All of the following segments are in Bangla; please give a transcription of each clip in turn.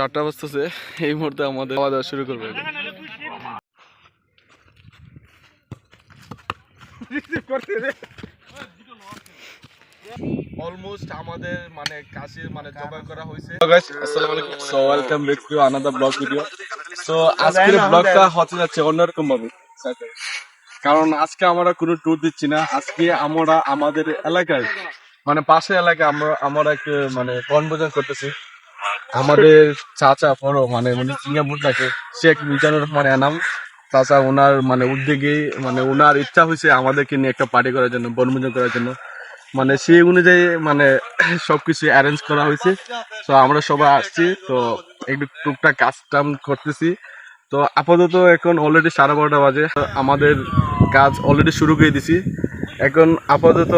চারটা বাজতেছে এই মুহূর্তে আমাদের খাওয়া দাওয়া শুরু করবে। অলমোস্ট আমাদের মানে কাশির মানে জবাই করা হয়েছে। গাইস আসসালামু আলাইকুম। So welcome back to another blog video so আজকের ব্লগটা হতে যাচ্ছে অন্যরকম ভাবে। কারণ আজকে আমরা কোনো ট্যুর দিচ্ছি না আজকে আমরা আমাদের এলাকায় মানে পাশে এলাকায় আমরা আমরা একটু মানে বনভোজন করতেছি। আমাদের চাচা বড় মানে উনি সিঙ্গাপুর থাকে, শেখ মিজানুর রহমান এনাম চাচা ওনার মানে উদ্যোগে মানে ওনার ইচ্ছা হয়েছে আমাদেরকে নিয়ে একটা পার্টি করার জন্য, বনভোজন করার জন্য। মানে সেই অনুযায়ী মানে সবকিছু অ্যারেঞ্জ করা হয়েছে তো আমরা সবাই আসছি, তো একটু টুকটাক কাজ টাম করতেছি। তো আপাতত এখন অলরেডি সাড়ে বারোটা বাজে। আমাদের কাজ অলরেডি শুরু করে দিছি। এখন আপাতত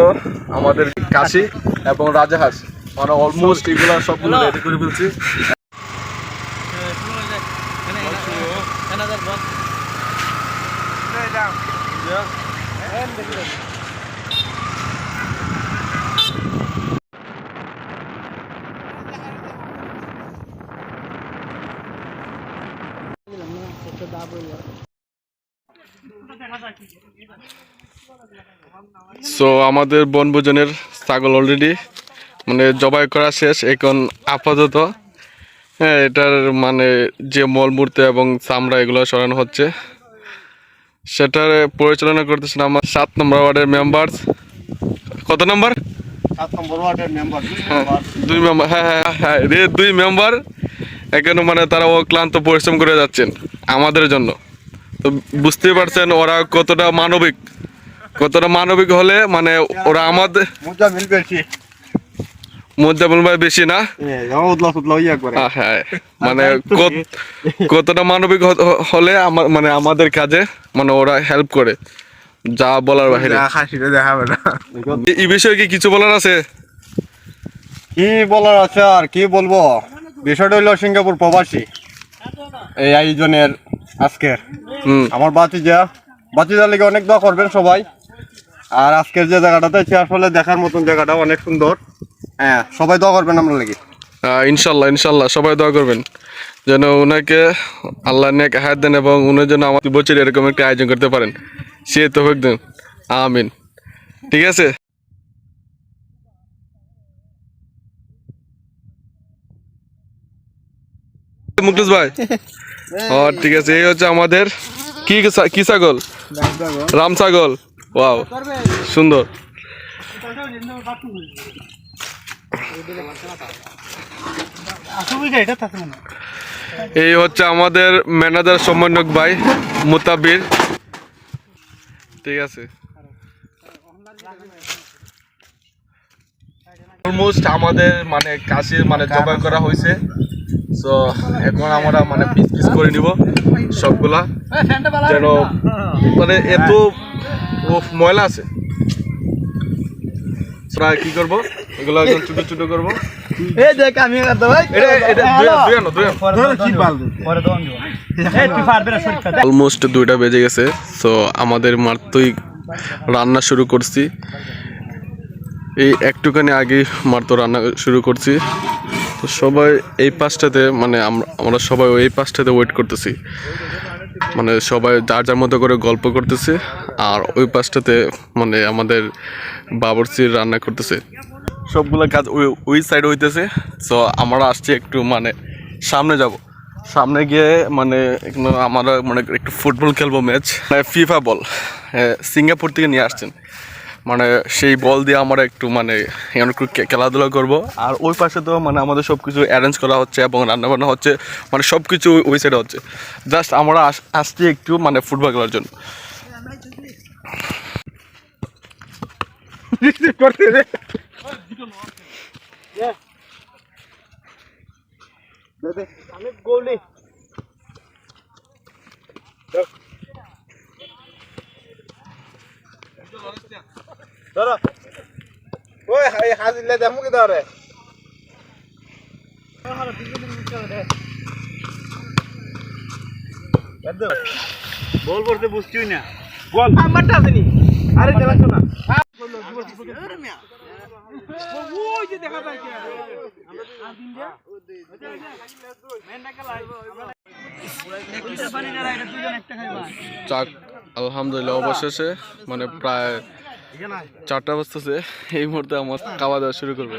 আমাদের কাশি এবং রাজাহাঁস। মানে অলমোস্ট এগুলো সবগুলো রেডি করে ফেলছি। সো আমাদের বনভোজনের ছাগল অলরেডি মানে জবাই করা শেষ এখন আপাতত হ্যাঁ এটার মানে যে মলমূর্তি এবং চামড়া এগুলো সরানো হচ্ছে সেটার পরিচালনা করতেছেন আমার সাত নম্বর ওয়ার্ডের মেম্বার। কত নম্বর? হ্যাঁ দুই মেম্বার হ্যাঁ হ্যাঁ হ্যাঁ, হ্যাঁ রে দুই মেম্বার এখানে মানে তারা অক্লান্ত পরিশ্রম করে যাচ্ছেন আমাদের জন্য। তো বুঝতেই পারছেন ওরা কতটা মানবিক কতটা মানবিক হলে মানে ওরা আমাদের মুদ্দাবুল ভাই বেশি না? হ্যাঁ মানে কতটা মানবিক হলে আমা- মানে আমাদের কাজে মানে ওরা হেল্প করে। যা বলার দেখাবে না। এই- বিষয়ে কি কিছু বলার আছে? কি বলার আছে আর কি বলব? বিষয়টা হইল সিঙ্গাপুর প্রবাসী। এই আয়োজনের আজকের। হুম। আমার বাতিজা বাতিজার লেগে অনেক দোয়া করবেন সবাই। আর আজকের যে জায়গাটাতে আসলে দেখার মতন জায়গাটা অনেক সুন্দর। হ্যাঁ সবাই দোয়া করবেন আমরা লেগে। ইনশাল্লাহ ইনশাল্লাহ সবাই দোয়া করবেন। যেন ওনাকে আল্লাহ নেক হায়াত দেন এবং উনি যেন আমাদের বছর এরকম একটা আয়োজন করতে পারেন। সে তো হোক দেন। আমিন। ঠিক আছে? মুকলিস ভাই। ও ঠিক আছে এই হচ্ছে আমাদের কি কি ছাগল? রাম ছাগল ওয়াও সুন্দর। এই হচ্ছে আমাদের ম্যানেজার সমন্বয়ক ভাই মুতাবির। ঠিক আছে। অলমোস্ট আমাদের মানে কাশির মানে জবাই করা হয়েছে। তো এখন আমরা মানে পিস পিস করে নিব সবগুলা। যেন মানে এত ময়লা আছে। প্রায় কি করব? এগুলো একদম ছোট ছোট করব। এই দেখ আমি করতে ভাই এটা এটা দুই আনো, দুই আনো, দুই আনো। পরে দোন দিব। এই তুই পারবে না শরীরটা অলমোস্ট দুইটা বেজে গেছে সো আমাদের মাত্রই রান্না শুরু করছি। এই একটুখানি আগে মাত্র রান্না শুরু করছি। তো সবাই এই পাশটাতে মানে আমরা সবাই এই পাশটাতে ওয়েট করতেছি। মানে সবাই যার যার মতো করে গল্প করতেছে, আর ওই পাশটাতে মানে আমাদের বাবরচির রান্না করতেছে। সবগুলো কাজ ওই ওই সাইড হইতেছে। তো আমরা আসছি একটু মানে সামনে যাব। সামনে গিয়ে মানে আমরা মানে একটু ফুটবল খেলব ম্যাচ মানে ফিফা বল সিঙ্গাপুর থেকে নিয়ে আসছেন। মানে সেই বল দিয়ে আমরা একটু মানে একটু খেলাধুলা করব। আর ওই পাশে তো মানে আমাদের সব কিছু অ্যারেঞ্জ করা হচ্ছে এবং রান্নাবান্না হচ্ছে মানে সব কিছু ওই- সাইডে হচ্ছে। জাস্ট আমরা আস- আসছি একটু মানে ফুটবল খেলার জন্য। করতে ধরো। ওই এই হাজিলে দেখো কি ধরে? বল করতে বুঝছিই না। বল। আমারটা আসেনি আরে চালাচ্ছ না। চাক। আলহামদুলিল্লাহ অবশেষে মানে প্রায় চারটা বাজতেছে। এই মুহূর্তে আমার খাওয়া দাওয়া শুরু করবে।